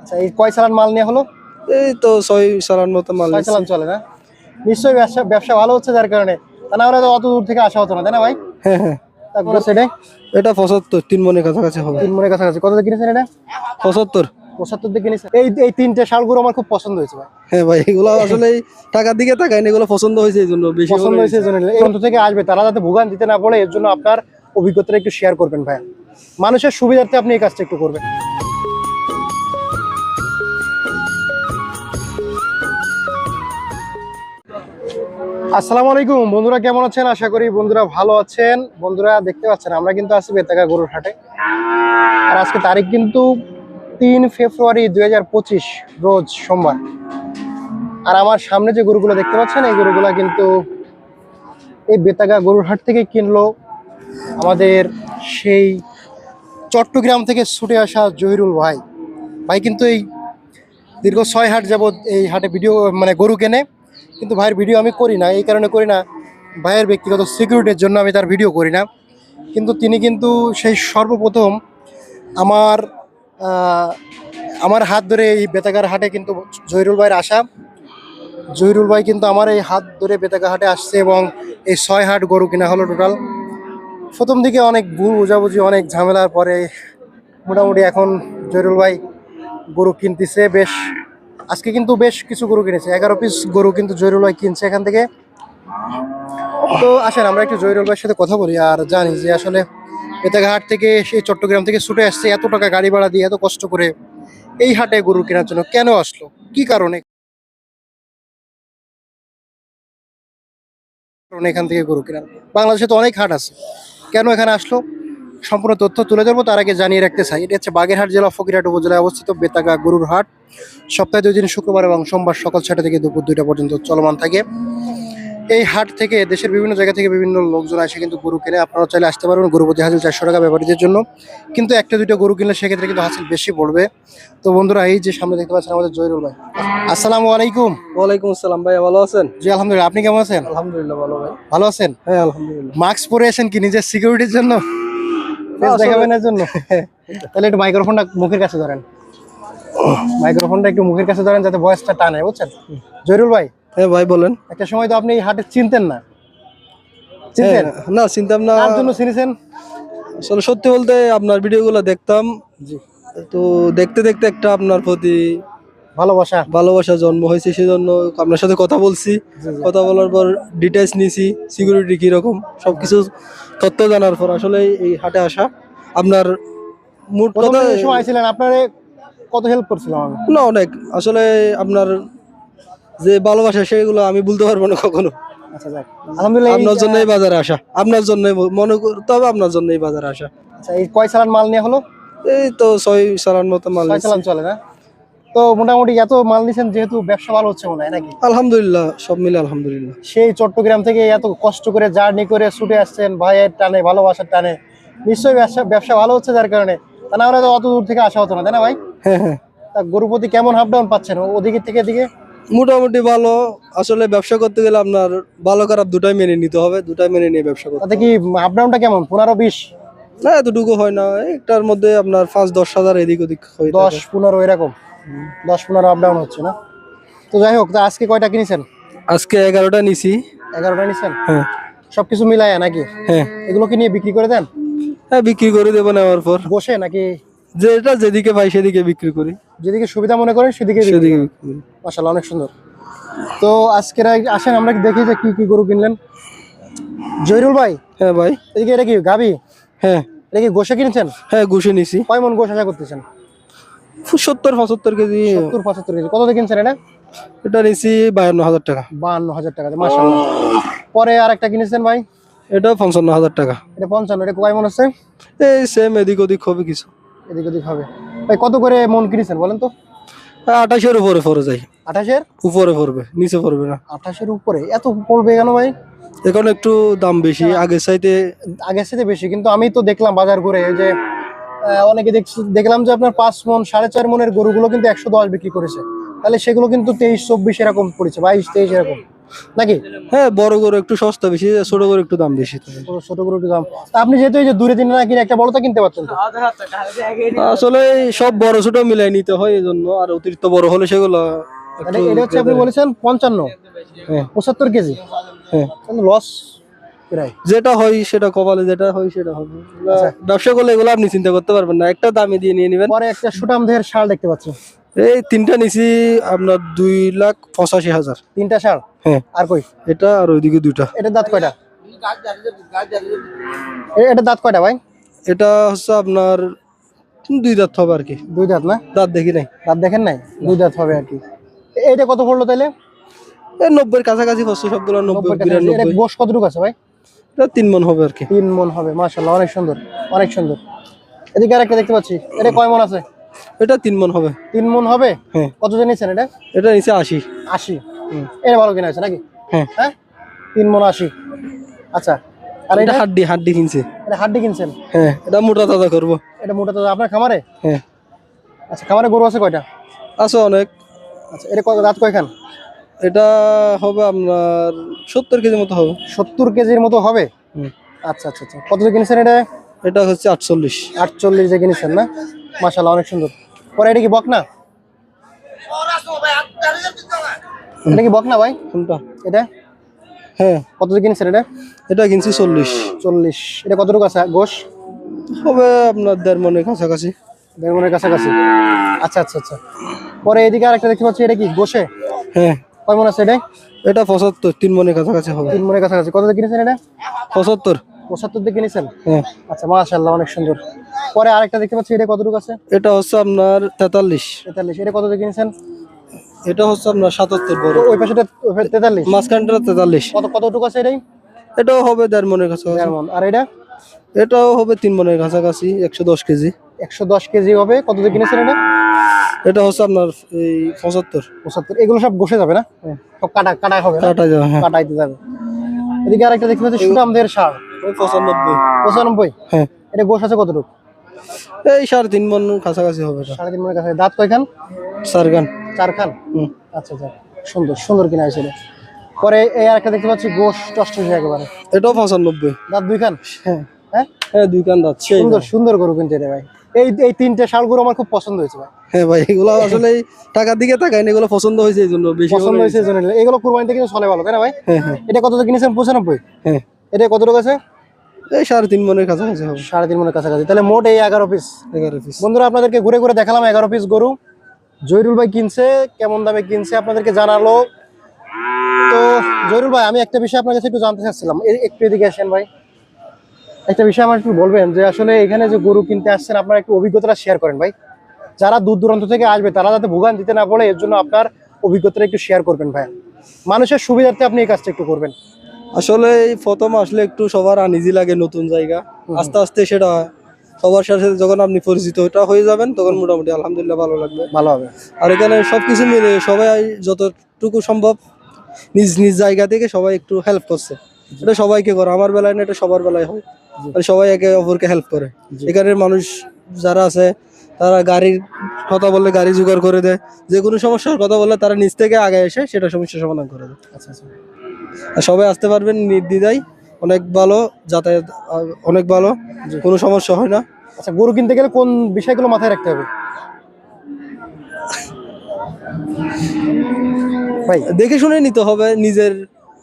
আচ্ছা এই কয় চালান মাল হলো? এই তো ছয় সালান মতো মাল ছয় চালান চলে না? নিশ্চয়ই ব্যবসা ব্যবসা ভালো হচ্ছে যার কারণে। তা না হলে তো অত দূর থেকে আসা হতো না তাই না ভাই? হ্যাঁ হ্যাঁ। তারপরে সেটাই এটা? পঁচাত্তর তিন মনের কাছাকাছি হবে। তিন মনের কাছাকাছি। কত কিনেছেন এটা? পঁচাত্তর। পঁচাত্তর দিয়ে কিনেছেন। এই এই তিনটে শালগুলো আমার খুব পছন্দ হয়েছে ভাই। হ্যাঁ ভাই এগুলো আসলে টাকার দিকে তাকায় এগুলো পছন্দ হয়েছে এই জন্য বেশি পছন্দ হয়েছে এই জন্য। এই থেকে আসবে তারা যাতে ভোগান দিতে না পড়ে এর জন্য আপনার অভিজ্ঞতাটা একটু শেয়ার করবেন ভাই। মানুষের সুবিধার্থে আপনি এই কাজটা একটু করবেন। আসসালামু আলাইকুম। বন্ধুরা কেমন আছেন? আশা করি বন্ধুরা ভালো আছেন। বন্ধুরা দেখতে পাচ্ছেন, আমরা কিন্তু আছি বেতাগা গরুর হাটে। আর আজকে তারিখ কিন্তু তিন ফেব্রুয়ারি দু হাজার পঁচিশ, রোজ সোমবার। আর আমার সামনে যে গরুগুলো দেখতে পাচ্ছেন, এই গরুগুলো কিন্তু এই বেতাগা গরুর হাট থেকে কিনলো আমাদের সেই চট্টগ্রাম থেকে ছুটে আসা জহিরুল ভাই। ভাই কিন্তু এই দীর্ঘ ছয় হাট যাবৎ এই হাটে ভিডিও মানে গরু কেনে। কিন্তু ভাইয়ের ভিডিও আমি করি না, এই কারণে করি না। ভাইয়ের ব্যক্তিগত সিকিউরিটির জন্য আমি তার ভিডিও করি না। কিন্তু তিনি কিন্তু সেই সর্বপ্রথম আমার আমার হাত ধরে এই বেতাগার হাটে কিন্তু জহিরুল ভাইয়ের আসা। জহিরুল ভাই কিন্তু আমার এই হাত ধরে বেতাগা হাটে আসছে এবং এই ছয় হাট গরু কিনা হলো টোটাল প্রথম দিকে অনেক ভুল বোঝাবুঝি, অনেক ঝামেলার পরে মোটামুটি এখন জহিরুল ভাই গরু কিনতেছে। বেশ আজকে কিন্তু বেশ কিছু গরু কিনেছে। এগারো পিস গরু কিন্তু জহিরুল ভাই কিনছে এখান থেকে। তো আসেন, আমরা একটু জহিরুল ভাইয়ের সাথে কথা বলি আর জানি যে আসলে বেতাগা হাট থেকে সেই চট্টগ্রাম থেকে ছুটে আসছে, এত টাকা গাড়ি ভাড়া দিয়ে এত কষ্ট করে এই হাটে গরু কেনার জন্য কেন আসলো? কি কারণে এখান থেকে গরু কেনার। বাংলাদেশে তো অনেক হাট আছে। কেন এখানে আসলো? সম্পূর্ণ তথ্য তুলে ধরবো তার আগে জানিয়ে রাখতে চাই এটা হচ্ছে বাগেরহাট জেলা ফকিরহাট উপজেলায় অবস্থিত বেতাগা গরুর হাট। সপ্তাহে দুই দিন শুক্রবার এবং সোমবার সকাল ছটা থেকে দুপুর দুইটা পর্যন্ত চলমান থাকে। এই হাট থেকে দেশের বিভিন্ন জায়গা থেকে বিভিন্ন লোকজন আসে কিন্তু গরু কিনে। আপনারা চাইলে আসতে পারবেন গরু প্রতি হাজির চারশো টাকা ব্যাপারীদের জন্য। কিন্তু একটা দুইটা গরু কিনলে সেক্ষেত্রে কিন্তু হাসিল বেশি পড়বে। তো বন্ধুরা এই যে সামনে দেখতে পাচ্ছেন আমাদের জয়রুল ভাই। আসসালামু আলাইকুম। ওয়ালাইকুম আসসালাম ভাই ভালো আছেন? জি আলহামদুলিল্লাহ। আপনি কেমন আছেন? আলহামদুলিল্লাহ ভালো ভাই। ভালো আছেন? হ্যাঁ আলহামদুলিল্লাহ। মাস্ক পরে আছেন কি নিজের সিকিউরিটির জন্য? আসলে- দেখাবেন এর জন্য। তাহলে একটু মাইক্রোফোনটা মুখের কাছে ধরেন। মাইক্রোফোনটা একটু মুখের কাছে ধরেন যাতে ভয়েসটা টানে বুঝছেন? জয়রুল ভাই। হ্যাঁ ভাই বলেন। একটা সময় তো আপনি এই হাটে চিনতেন না। চিনতেন? হ্যাঁ, না চিন্তাম না। তার জন্য চিনেছেন? আসলে সত্যি বলতে আপনার ভিডিওগুলো দেখতাম। জি। তো দেখতে দেখতে একটা আপনার প্রতি ভালোবাসা। ভালোবাসা জন্ম হয়েছে সেজন্য আপনার সাথে কথা বলছি। কথা বলার পর ডিটেলস নিয়েছি সিকিউরিটি কীরকম সবকিছু তথ্য জানার পর আসলে এই হাটে আসা আপনার মোট কথা যে সময় আইছিলেন আপনারে কত হেল্প করছিলাম আমি না অনেক। আসলে আপনার যে ভালোবাসা সেগুলো আমি বলতে পারব না কখনো। আচ্ছা আলহামদুলিল্লাহ আপনার জন্যই বাজারে আসা। আপনার জন্য মনে করতে হবে আপনার জন্যই বাজারে আসা। আচ্ছা এই কয় চালান মাল নেওয়া হলো? এই তো ছয় সালান মতো মাল ছয় নিচ্ছি। চলে না? তো মোটামুটি এত মাল নিছেন যেহেতু ব্যবসা ভালো হচ্ছে মনে হয় নাকি? আলহামদুলিল্লাহ সব মিলে আলহামদুলিল্লাহ। সেই চট্টগ্রাম থেকে এত কষ্ট করে জার্নি করে ছুটে আসছেন ভাইয়ের টানে ভালোবাসার টানে। নিশ্চয়ই ব্যবসা ব্যবসা ভালো হচ্ছে যার কারণে। তা না হলে তো অত দূর থেকে আসা হতো না তাই না ভাই? হ্যাঁ হ্যাঁ। তা গরুপতি কেমন হাফ ডাউন পাচ্ছেন? ওদিকে থেকে এদিকে? মোটামুটি ভালো। আসলে ব্যবসা করতে গেলে আপনার ভালো খারাপ দুটাই মেনে নিতে হবে দুটাই মেনে নিয়ে ব্যবসা করতে তাতে কি হাফ ডাউনটা কেমন? পনেরো বিশ? না এতটুকু হয় না। একটার মধ্যে আপনার পাঁচ দশ হাজার এদিক ওদিক হয়ে দশ পনেরো এরকম? দশ পনেরো আপ ডাউন হচ্ছে না? তো যাই হোক তা আজকে কয়টা কিনেছেন? আজকে এগারোটা নিছি। এগারোটা নিছেন? হ্যাঁ। সবকিছু মিলায় নাকি? হ্যাঁ। এগুলো কি নিয়ে বিক্রি করে দেন? হ্যাঁ বিক্রি করে দেবো নেওয়ার পর। বসে নাকি? যেটা যেদিকে পাই সেদিকে বিক্রি করি। যেদিকে সুবিধা মনে করেন সেদিকে সেদিকে মাশাআল্লাহ অনেক সুন্দর। তো আজকের আসেন আমরা দেখি যে কি কি গরু কিনলেন? জয়রুল ভাই? হ্যাঁ ভাই। এদিকে এটা কি গাবি হ্যাঁ। এটা কি গোসা কিনছেন? হ্যাঁ ঘুষে নিছি। কয় মন গোস আশা করতেছেন? সত্তর পঁচাত্তর কেজি। সত্তর পঁচাত্তর কেজি। কত কিনছেন এটা? এটা নিছি বায়ান্ন হাজার টাকা। বাহান্ন হাজার টাকা মাশাআল্লাহ। পরে আর একটা কিনেছেন ভাই? এটা পঞ্চান্ন হাজার টাকা। এটা পঞ্চান্ন এটা কয় মন হচ্ছে? এই সেম এদিক ওদিক হবে কিছু। এদিক ওদিক হবে। ভাই কত করে মন কিনেছেন বলেন তো? আঠাশের উপরে পড়ে যায়। আঠাশের? উপরে পড়বে নিচে পড়বে না। আঠাশের উপরে। এত পড়বে কেন ভাই? এখন একটু দাম বেশি আগের চাইতে আগের সাথে বেশি কিন্তু আমি তো দেখলাম বাজার ঘুরে এই যে অনেকে দেখলাম যে আপনার পাঁচ মন সাড়ে চার মনের গরুগুলো কিন্তু একশো দশ বিক্রি করেছে। তাহলে সেগুলো কিন্তু তেইশ চব্বিশ এরকম পড়েছে বাইশ তেইশ এরকম। নাকি? হ্যাঁ বড় গরু একটু সস্তা বেশি ছোট গরু একটু দাম বেশি। ছোট- গরু একটু দাম। আপনি যেহেতু এই যে দূরে তিন না কিনে একটা বড় তো কিনতে পারছেন আসলে সব বড় ছোট মিলাই নিতে হয় এই জন্য আর অতিরিক্ত বড় হলে সেগুলো এটা- হচ্ছে আপনি বলেছেন পঞ্চান্ন। হ্যাঁ। পঁচাত্তর কেজি। হ্যাঁ। লস যেটা হয় সেটা কপালে যেটা হয় সেটা হবে। আচ্ছা। ব্যবসা করলে এগুলো আপনি চিন্তা করতে পারবেন না। একটা দামে দিয়ে নিয়ে নেবেন। পরে একটা সুটাম দেহের শাল দেখতে পাচ্ছি এই তিনটা নিছি আপনার দুই লাখ পঁচাশি হাজার। তিনটা শাল? হ্যাঁ। আর কই? এটা আর ওইদিকে দুইটা। এটা দাঁত কয়টা? এ- এটার দাঁত কয়টা ভাই? এটা হচ্ছে আপনার দুই দাঁত হবে আর কি। দুই দাঁত না? দাঁত দেখি নাই। দাঁত দেখেন নাই? দুই দাঁত হবে আর কি। এটা কত পড়ল তাইলে? এই নব্বইয়ের কাছাকাছি পড়ছে সবগুলো নব্বই। এটা বিরানব্বই। গোশ কতটুকু আছে ভাই? এটা তিন মন হবে আর কি। তিন মন হবে মাশাল্লাহ অনেক সুন্দর অনেক সুন্দর। এদিকে আরেকটা দেখতে পাচ্ছি এটা কয় মন আছে? এটা তিন মন হবে। তিন মন হবে? হ্যাঁ। কত জানিয়েছেন এটা? এটা নিচে আশি। আশি। এটা ভালো কিনা আছে নাকি? হ্যাঁ। হ্যাঁ? তিন মন আশি। আচ্ছা আর এটা হাড্ডি হাড্ডি কিনছে। এটা হাড্ডি কিনছেন? হ্যাঁ এটা মোটা তাজা করব। এটা মোটা তো আপনার খামারে? হ্যাঁ। আচ্ছা খামারে গরু আছে কয়টা? আছে অনেক। আচ্ছা এটা কত দাঁত কয়খান? এটা হবে আপনার সত্তর কেজির মতো হবে। সত্তর কেজির মতো হবে। আচ্ছা আচ্ছা আচ্ছা। কত কিনেছেন এটা? এটা হচ্ছে আটচল্লিশ। আটচল্লিশ দিয়ে কিনেছেন না? মাশাল্লাহ অনেক সুন্দর। পরে এটা কি বকনা? এটা কি বকনা ভাই? কোনটা? এটা? হ্যাঁ। কত কিনেছেন এটা? এটা কিনছি চল্লিশ। চল্লিশ। এটা কতটুকু আছে? গোশ? হবে আপনার দেড় মনের কাছাকাছি। দেড় মনের কাছাকাছি। আচ্ছা আচ্ছা আচ্ছা। পরে এদিকে আরেকটা দেখতে পাচ্ছি এটা কি গোশে? হ্যাঁ। কয় মন আছে এটা? এটা পঁচাত্তর তিন মনের কাছাকাছি হবে। তিন মনের কাছাকাছি। কত কিনেছেন এটা? পঁচাত্তর। পঁচাত্তর দিয়ে কিনেছেন? হ্যাঁ। আচ্ছা মাশাল্লাহ অনেক সুন্দর। পরে আরেকটা দেখতে পাচ্ছি এটা কতটুকু আছে? এটা হচ্ছে আপনার তেতাল্লিশ। তেতাল্লিশ এটা কত দিয়ে কিনেছেন? এটা হচ্ছে আপনার সাতাত্তর বড়। ওই পাশেটা তেতাল্লিশ। মাঝখানটা তেতাল্লিশ। কত কতটুকু আছে এটাই? এটাও হবে দেড় মনের কাছাকাছি। আর এটা? এটাও হবে তিন মনের কাছাকাছি একশো দশ কেজি। একশো দশ কেজি হবে। কত দিয়ে কিনেছেন এটা? এটা হচ্ছে আপনার এই পঁচাত্তর। পঁচাত্তর। এগুলো সব বসে যাবে না? সব কাটা কাটা হবে কাটা যাবে হ্যাঁ। কাটাইতে যাবে। এদিকে আরেকটা দেখতে পাচ্ছি সুনামদের সার। পঁচানব্বই। পঁচানব্বই? হ্যাঁ। এটা গোশ আছে কতটুকু? এই সাড়ে তিন মন কাছাকাছি হবে সাড়ে তিন মনের কাছে দাঁত কয়খান? সারগান চার খান হুম। আচ্ছা আচ্ছা। সুন্দর সুন্দর কিনা হয়েছিল পরে এই আরেকটা দেখতে পাচ্ছি গোশ হয়ে একেবারে। এটাও পঁচানব্বই। দাঁত দুই খান হ্যাঁ। হ্যাঁ? হ্যাঁ দুই কান দাঁত সুন্দর সুন্দর গরু কিনতে ভাই। এই এই তিনটে শাল গরু আমার খুব পছন্দ হয়েছে ভাই। হ্যাঁ ভাই এগুলো আসলে টাকার দিকে তাকাই না এগুলো পছন্দ হয়েছে এই জন্য বেশি পছন্দ হয়েছে এই জন্য। এগুলো কুরবানিতে কিন্তু চলে ভালো তাই না ভাই? হ্যাঁ হ্যাঁ। এটা কত কিনেছেন? পঁচানব্বই? হ্যাঁ। এটা কত টাকা আছে? এই সাড়ে তিন মনের কাছাকাছি হবে। সাড়ে তিন মনের কাছাকাছি। তাহলে মোট এই এগারো পিস এগারো পিস বন্ধুরা আপনাদেরকে ঘুরে ঘুরে দেখালাম এগারো পিস গরু। জয়রুল ভাই কিনছে কেমন দামে কিনছে আপনাদেরকে জানালো। তো জয়রুল ভাই আমি একটা বিষয় আপনার কাছে একটু জানতে চাচ্ছিলাম। একটু এদিকে আসেন ভাই। একটা বিষয় আমার একটু বলবেন যে আসলে এখানে যে গরু কিনতে আসছেন আপনার একটু অভিজ্ঞতাটা শেয়ার করেন ভাই। যারা দূর দূরান্ত থেকে আসবে তারা যাতে ভোগান দিতে না পড়ে এর জন্য আপনার অভিজ্ঞতাটা একটু শেয়ার করবেন ভাই। মানুষের সুবিধার্থে আপনি এই কাজটা একটু করবেন। আসলে এই প্রথম আসলে একটু সবার আনিজি লাগে নতুন জায়গা। আস্তে আস্তে সেটা হয়। সবার সাথে যখন আপনি পরিচিত ওটা হয়ে যাবেন তখন মোটামুটি আলহামদুলিল্লাহ ভালো লাগবে। ভালো হবে। আর এখানে সবকিছু মিলে সবাই যতটুকু সম্ভব নিজ নিজ জায়গা থেকে সবাই একটু হেল্প করছে। এটা সবাইকে করে। আমার বেলায় না এটা সবার বেলায় হয়। সবাই একে অপরকে হেল্প করে। এখানের মানুষ যারা আছে তারা গাড়ির কথা বললে গাড়ি জোগাড় করে দেয়। যে কোনো সমস্যার কথা বললে তারা নিজ থেকে আগে এসে সেটা সমস্যার সমাধান করে দেয়। আচ্ছা আচ্ছা। আর সবাই আসতে পারবেন নির্দ্বিধায়। অনেক ভালো যাতায়াত অনেক ভালো কোনো সমস্যা হয় না। আচ্ছা গরু কিনতে গেলে কোন বিষয়গুলো মাথায় রাখতে হবে? ভাই দেখে শুনে নিতে হবে নিজের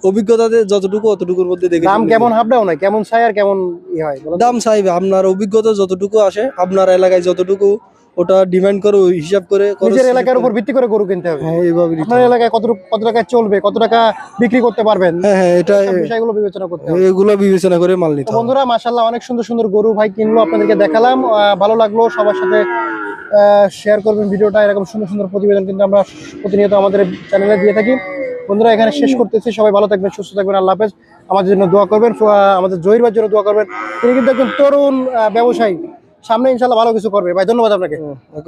অভিজ্ঞতাতে যতটুকু অতটুকুর মধ্যে দেখে দাম কেমন হাফ ডাউন হয় কেমন চাই আর কেমন ই হয় দাম চাইবে আপনার অভিজ্ঞতা যতটুকু আসে আপনার এলাকায় যতটুকু ওটা ডিমান্ড করে হিসাব করে নিজের এলাকার উপর ভিত্তি করে গরু কিনতে হবে। হ্যাঁ এইভাবে আপনার এলাকায় কত কত টাকায় চলবে কত টাকা বিক্রি করতে পারবেন? হ্যাঁ হ্যাঁ এটা বিষয়গুলো বিবেচনা করতে হবে। এগুলো বিবেচনা করে মাল নিতে বন্ধুরা মাশাল্লাহ অনেক সুন্দর সুন্দর গরু ভাই কিনলো আপনাদেরকে দেখালাম। আহ, ভালো লাগল সবার সাথে শেয়ার করবেন ভিডিওটা। এরকম সুন্দর সুন্দর প্রতিবেদন কিন্তু আমরা প্রতিনিয়ত আমাদের চ্যানেলে দিয়ে থাকি। বন্ধুরা এখানে শেষ করতেছি। সবাই ভালো থাকবেন সুস্থ থাকবেন আল্লাহ হাফেজ। আমাদের জন্য দোয়া করবেন আহ, আমাদের জহির ভাইয়ের জন্য দোয়া করবেন। তিনি কিন্তু একজন তরুণ ব্যবসায়ী। সামনে ইনশাল্লাহ ভালো কিছু করবে। ভাই ধন্যবাদ আপনাকে।